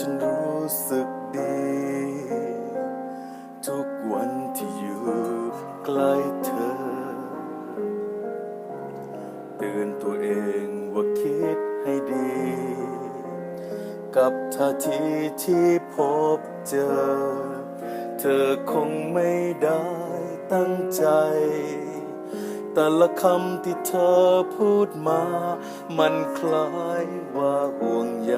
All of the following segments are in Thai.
ฉันรู้สึกดี ทุกวันที่อยู่ใกล้เธอ เตือนตัวเองว่าคิดให้ดี กับท่าทีที่พบเจอ เธอคงไม่ได้ตั้งใจแต่ละคำที่เธอพูดมา มันคล้ายว่าห่วงใย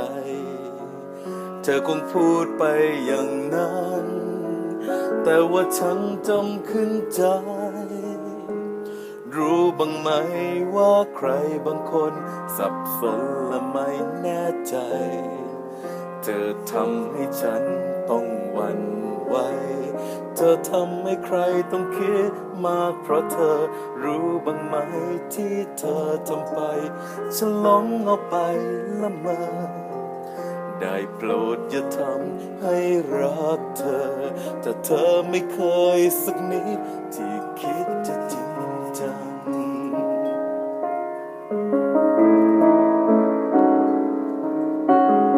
ธอคงพูดไปอย่างนั้น แต่ว่าฉันจำขึ้นใจ รู้บ้างไหมว่าใครบางคนสับสนและไม่แน่ใจ เธอทำให้ฉันต้องหวั่นไหว เธอทำให้ใครต้องคิดมากเพราะเธอรู้บ้างไหมที่เธอทำไป ฉันหลงเอาไปละเมอ ได้โปรดอย่าทำให้รักเธอ แต่เธอไม่เคยสักนิดที่คิด